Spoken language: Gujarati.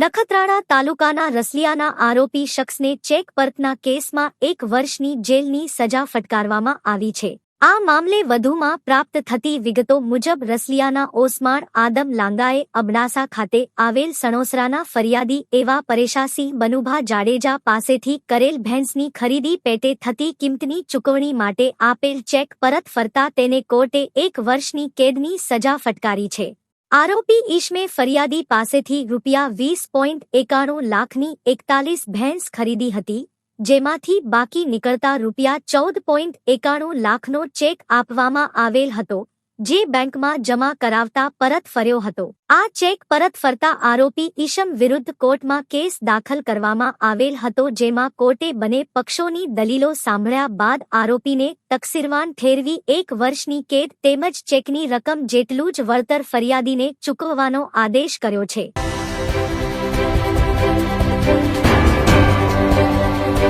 નખત્રાણા તાલુકાના રસલિયાના આરોપી શખ્સને ચેક પરતના કેસમાં એક વર્ષની જેલની સજા ફટકારવામાં આવી છે. આ મામલે વધુમાં પ્રાપ્ત થતી વિગતો મુજબ રસલિયાના ઓસમાણ આદમ લાંગાએ અબડાસા ખાતે આવેલ સણોસરાના ફરિયાદી એવા પરેશાસિંહ બનુભા જાડેજા પાસેથી કરેલ ભેંસની ખરીદી પેટે થતી કિંમતની ચૂકવણી માટે આપેલ ચેક પરત ફરતા તેને કોર્ટે એક વર્ષની કેદની સજા ફટકારી છે. આરોપી ઈશમે ફરિયાદી પાસેથી રૂપિયા વીસ પોઈન્ટ એકાણું લાખની એકતાલીસ ભેંસ ખરીદી હતી, જેમાંથી બાકી નીકળતા રૂપિયા ચૌદ પોઈન્ટ એકાણું લાખનો ચેક આપવામાં આવેલ હતો. જે બેંકમાં જમા કરાવતા પરત ફર્યો હતો. આ ચેક પરત ફરતા આરોપી ઈશમ વિરુદ્ધ કોર્ટમાં કેસ દાખલ કરવામાં આવેલ હતો જેમાં કોર્ટે બંને પક્ષોની દલીલો સાંભળ્યા બાદ આરોપીને તકસીરવાન ઠેરવી એક વર્ષની કેદ તેમજ ચેકની રકમ જેટલું જ વળતર ફરિયાદીને ચૂકવવાનો આદેશ કર્યો છે.